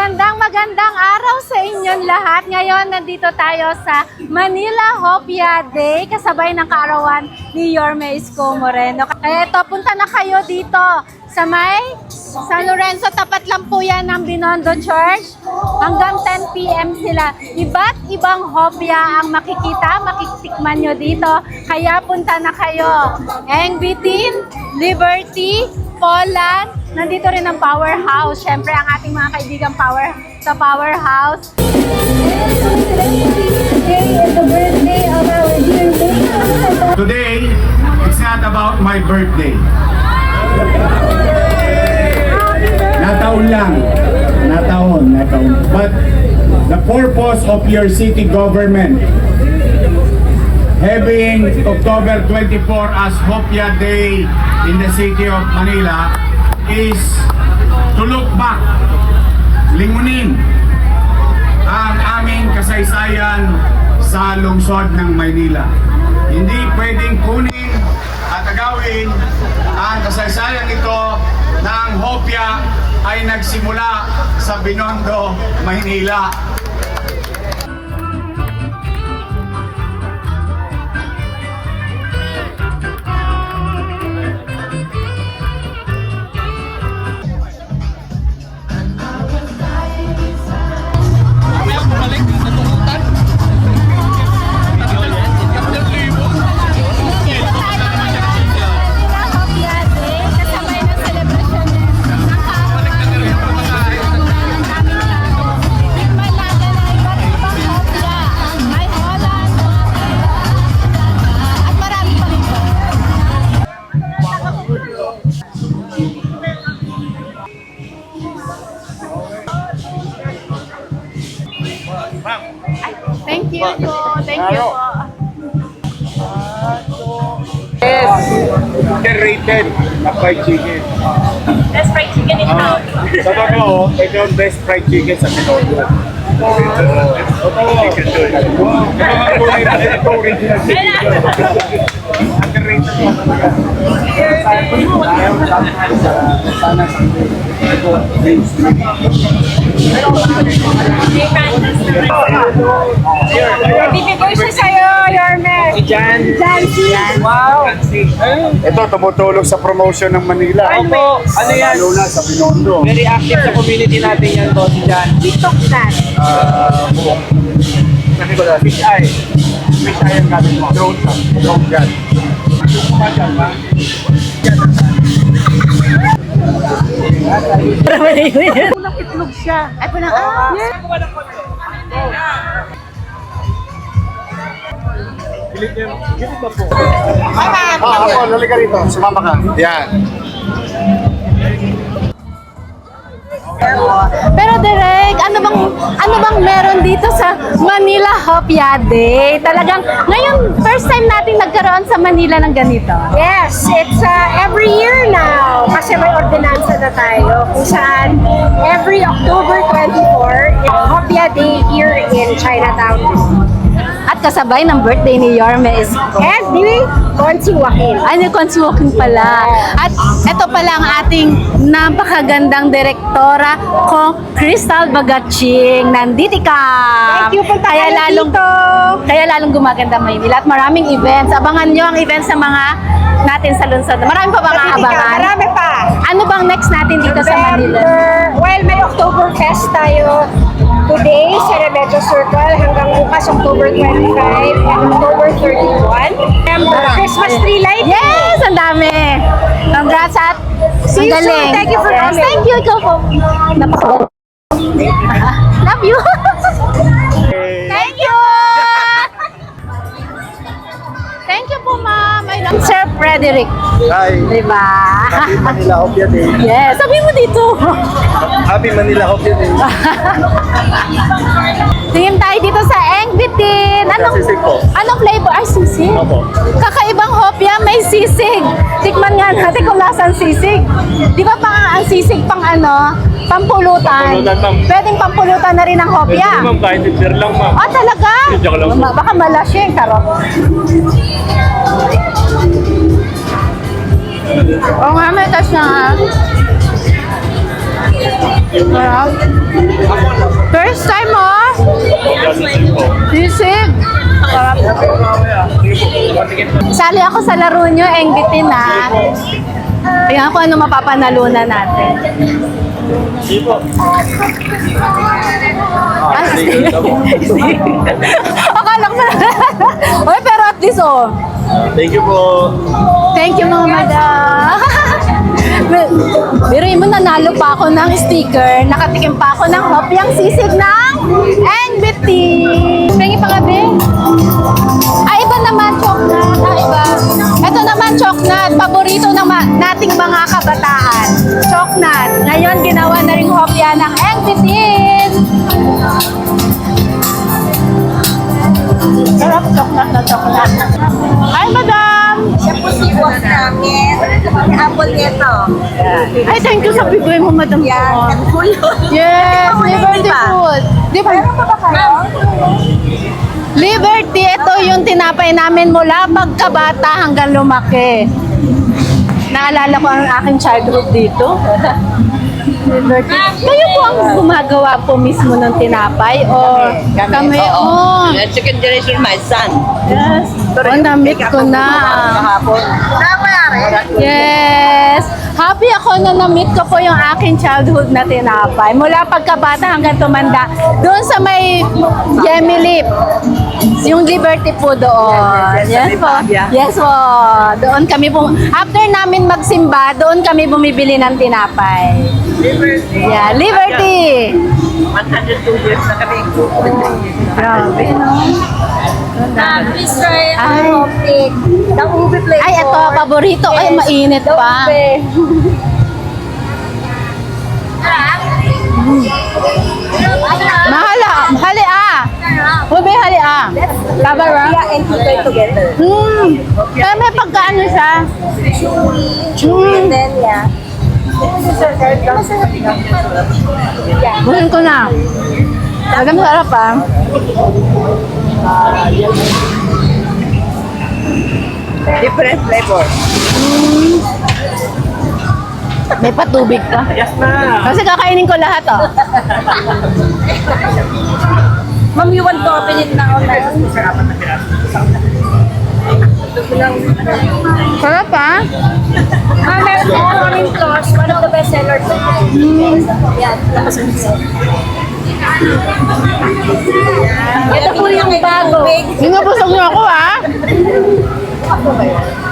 Magandang magandang araw sa inyong lahat. Ngayon, nandito tayo sa Manila Hopia Day, kasabay ng kaarawan ni Yorme Isko Moreno. Kaya ito, punta na kayo dito sa may San Lorenzo. Tapat lang po yan ng Binondo Church. Hanggang 10 p.m. sila. Iba't ibang hopia ang makikita, makitikman nyo dito. Kaya punta na kayo. Engbitin, Liberty, Poland, nandito rin ang Powerhouse. Siyempre, ang ating mga kaibigan power sa Powerhouse. Today, it's not about my birthday. Nataon lang. Nataon, nataon. But the purpose of your city government having October 24 as Hopia Day in the city of Manila is to look back, lingunin ang aming kasaysayan sa lungsod ng Maynila. Hindi pwedeng kunin at agawin ang kasaysayan ito na Hopia ay nagsimula sa Binondo, Maynila. Ay, Thank you po. Thank you po. Underrated na fried chicken. Best fried chicken in town. Sa totoo, ito ang best fried chicken sa Pinoy. Totoo. Ito ang original chicken. Bibigay siya sa'yo, Yorme. Jan. Jancy. Wow. Ito, tumutulong sa promotion ng Manila. Opo. Ano yan? Lalo na sa Binondo. Very active sa community natin yan to, si Jan. TikTok na, fish eye. Fish eye ang gamit mo. Drone ka. Drone yan. Kumadyan ba? Pulang itlog siya. Ay, pulang, ah, yes. Ah, ako, halika rito. Sumama ka. Yan. Pero Derek, ano bang meron dito sa Manila Hopia Day? Talagang ngayon first time natin nagkaroon sa Manila ng ganito. Yes, it's uh, every year now kasi may ordinansa na tayo kung saan every October 24 is Hopia Day here in Chinatown. At kasabay ng birthday ni Yorme is And di Konsi Joaquin. ano Consuwaking pala. At ito pala ang ating napakagandang direktora ko Crystal Bagaching. Nandito ka. Thank you, punta kaya lalong, dito. Kaya lalong gumaganda Maynila at maraming events. Abangan nyo ang events sa mga natin sa lungsod. Marami pa ba mga Hindi ka, abangan? marami pa. Ano bang next natin dito sa Manila? November, well, may October Fest tayo today sa Remedios Circle hanggang bukas October 25 and October 31. November, Christmas tree lighting. Yes! Ang dami! Congrats at See you ang galing. soon. Thank you for Yes, coming. Thank you, ikaw po. Napaka- Love you! Thank you! Thank you po, ma'am. I love Sir Frederick. Hi. Diba? Happy Manila Hopia Day. yes, sabi mo dito. Happy Manila Hopia Day. Tingin tayo dito sa Engbitin. Anong, Sisig po. anong flavor? Ay, sisig. Opo. Kakaibang hopya, may sisig. Tikman nga natin kung nasaan sisig. Di ba pang ang sisig pang ano? Pampulutan. Pampulutan, ma'am. Pwedeng pampulutan na rin ang hopya. Ma'am, kahit beer lang, ma'am. Ah, talaga? Joke lang. Ma- Baka malasing, karot. Oo nga, may tas na nga. Sarap. First time oh. Sisig. Sarap. Sali ako sa laro nyo, Engbitin ha. Tingnan ko ano mapapanalunan natin. Ah, sige. Akala ko na. Uy, pero at least oh. Thank you po. Thank you mga madam. Biruin mo, nanalo pa ako ng sticker. Nakatikim pa ako ng hopyang sisig ng NBT. Pengi pa gabi. Ah, iba naman, chocolate. Ah, iba. Ito naman, chocolate. Paborito ng nating mga kabataan. Chocolate. Ngayon, ginawa na rin hopya ng NBT. Sarap, chocolate na chocolate. Hi, madam! Siya po si boss namin. Yung apple nito. Ay, thank you sa bigay mo, Madam Yan. Yes, Liberty? Food. Di ba? Meron pa ba kayo? Liberty, ito yung tinapay namin mula pagkabata hanggang lumaki. Naalala ko ang aking childhood dito. Liberty. Kayo po ang gumagawa po mismo ng tinapay? Or kami? Oh, Yeah, second generation my son. yes. Oh, na-meet ko na. Kahapon. Yes! Happy ako na na-meet ko po yung aking childhood na tinapay. Mula pagkabata hanggang tumanda. Doon sa may Yemi Lip. Yung Liberty po doon. Yes po. Yes po. Doon kami po. After namin magsimba, doon kami bumibili ng tinapay. Liberty. Yeah, Liberty! 102 years na kami. Grabe, no? Ah, please try Ay. ang hoptik. Ng ube flavor. Ay, ito, paborito. Ay, Yes, mainit the pa. ube. Mahala. Hali ah. Ube hali ah. Tabara. Yeah, and keep it together. Hmm. Kaya may pagkaano siya. Chewy. And then, yeah. Buhin ko na. Magam sarap ah. Different flavor. May patubig pa. Yes na. Kasi kakainin ko lahat oh. Ma'am, you want to open it now? Sarap ah. Ma'am, meron po morning close. One of the best sellers. Yan. Ito po yung bago. Binubusog niyo ako ah.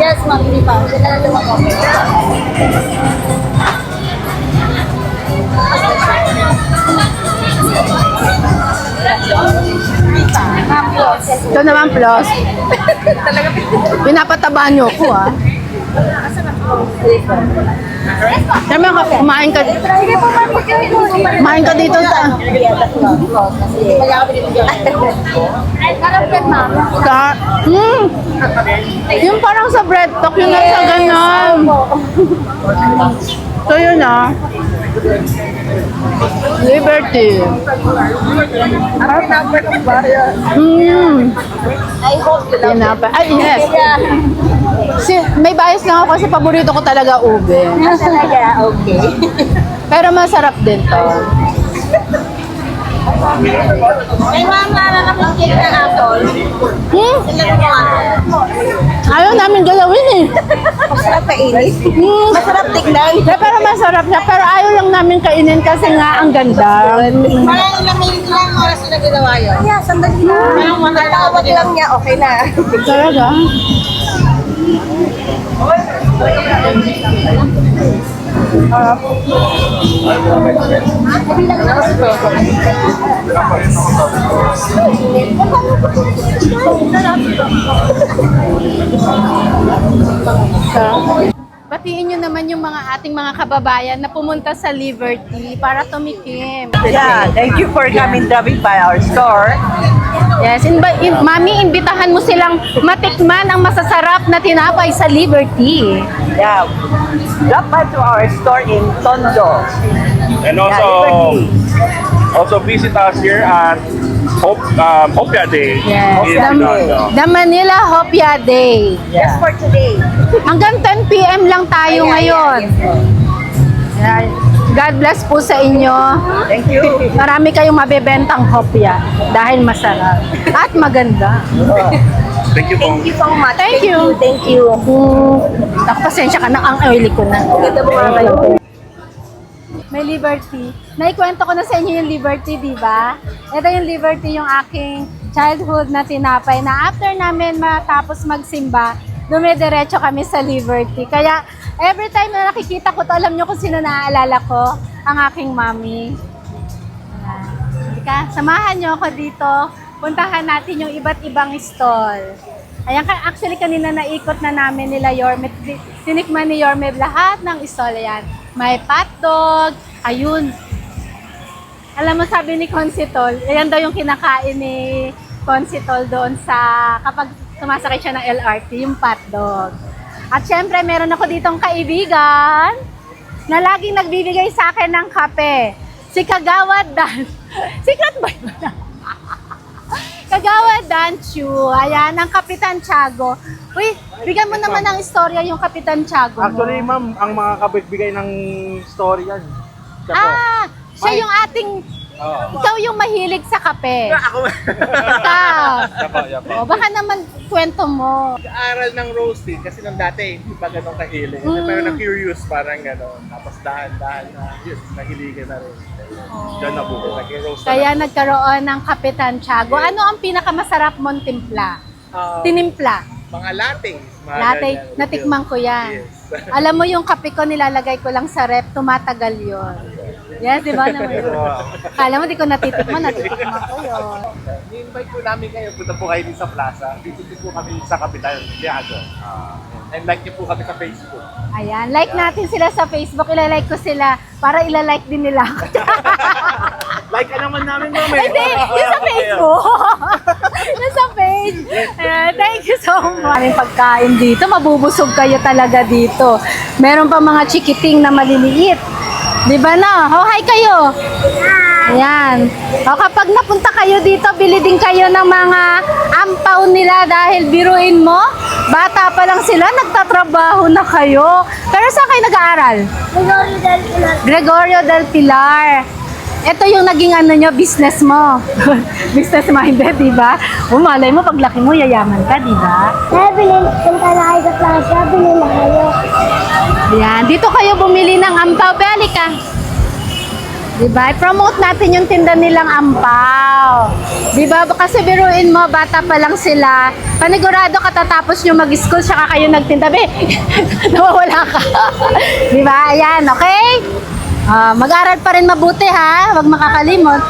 Yes, ma'am. Hindi pa. Lumako. Ma'am, close. Ito naman plus. Pinapataba niyo ako ah. Sabi ka, kumain ka, ma'am. kumain ka dito sa, dito sa, hmm, yung parang sa bread talk, yung nasa ganon. So yun ah. Liberty. Hmm. I hope you Yan na pa. Ay, yes. Si, may bias lang ako kasi paborito ko talaga ube. Ah, talaga? Okay. Pero masarap din to. May ma'am, nakakapit cake na apple. Hmm? Ano? Ayaw namin galawin eh. Masarap kainin. Hmm. Masarap tignan. Yeah, pero masarap siya. Pero ayaw lang namin kainin kasi nga ang ganda. Parang ilang minutes lang oras na ginawa yun. Yeah, sandali lang. Parang matawag lang niya, okay na. Talaga? Batiin nyo naman yung mga ating mga kababayan na pumunta sa Liberty para tumikim. Yeah, thank you for coming dropping by our store. Yes, inba- in, mami, imbitahan mo silang matikman ang masasarap na tinapay sa Liberty. Yeah. Drop by to our store in Tondo. And Yeah, also, Liberty. also visit us here at Hope um, Hopia Day Yes, the, the Manila Hopia Day. Yeah. For today. Hanggang 10 p.m. lang tayo Ayan, ngayon. yes, Yan. God bless po sa inyo. Thank you. Marami kayong mabebentang hopya dahil masarap at maganda. Thank you po. Thank you so much. Thank you. Thank you. Mm, ako, pasensya ka na, ang oily ko na. Ganda mo nga kayo. May Liberty. Naikwento ko na sa inyo yung Liberty, di ba? Ito yung Liberty, yung aking childhood na tinapay na after namin matapos magsimba, dumidiretso kami sa Liberty. Kaya every time na nakikita ko to, alam nyo kung sino naaalala ko? Ang aking mami. Ayan. Samahan nyo ako dito. Puntahan natin yung iba't ibang stall. Ayan, actually kanina naikot na namin nila Yorme. Tinikman ni Yorme lahat ng stall. Ayan. May patdog. Ayun. Alam mo, sabi ni Consitol, ayan daw yung kinakain ni Consitol doon sa, kapag sumasakay siya ng LRT, yung patdog. At syempre, meron ako ditong kaibigan na laging nagbibigay sa akin ng kape. Si Kagawad Dan. Secret ba yun? Kagawad Dan Chu. Ayan, ang Kapitan Tiago. Uy, bigyan mo naman ng istorya yung Kapitan Tiago mo. Actually, ma'am, ang mga kabigbigay ng story yan. Siya po. Ah, siya yung ating, Oo. ikaw yung mahilig sa kape. Ako. Ikaw. Yapo, yapo. O, baka naman kwento mo. Aral ng roasting kasi nung dati hindi pa ganun kahilig. Mm. Pero na-curious parang gano'n. Tapos dahan-dahan na, yun, nahiligan na rin. Diyan na po, nag-roast na. Kaya nagkaroon ng Kapitan Tiago. Ano ang pinakamasarap mong timpla? Ah, Tinimpla. mga latte. Mga Latte, ganyan. natikman ko yan. Yes. Alam mo yung kape ko nilalagay ko lang sa rep, tumatagal yon. Yes, di ba? naman? Kala mo di ko natitikman, natitikman ko yun. Ni-invite po namin kayo, punta po kayo din sa plaza. Dito din po kami sa Kapitan, Tiago. Ah, and like niyo po kami sa Facebook. Ayan, like natin sila sa Facebook, ilalike ko sila para ilalike din nila ako. like ka naman namin, ma'am. eh. Hindi, yung sa Facebook. yung sa page. Ayan, thank you so much. Maraming pagkain dito, mabubusog kayo talaga dito. Meron pa mga chikiting na maliliit. Di ba na? Oh, hi kayo. Ayan. O kapag napunta kayo dito, bili din kayo ng mga ampaw nila dahil biruin mo, bata pa lang sila, nagtatrabaho na kayo. Pero saan kayo nag-aaral? Gregorio del Pilar. Ito yung naging ano nyo, business mo. business minded, di ba? O malay mo, paglaki mo, yayaman ka, di ba? Kaya bilhin, punta na kayo sa plaza, bilhin na kayo. Yan, dito kayo bumili ng ampaw. Bali ka. Diba? Promote natin yung tinda nilang ampaw. Diba? Kasi biruin mo, bata pa lang sila. Panigurado katatapos nyo mag-school, saka kayo nagtinda. Be, nawawala ka. diba? Ayan, okay? Ah, mag-aral pa rin mabuti ha. Huwag makakalimot.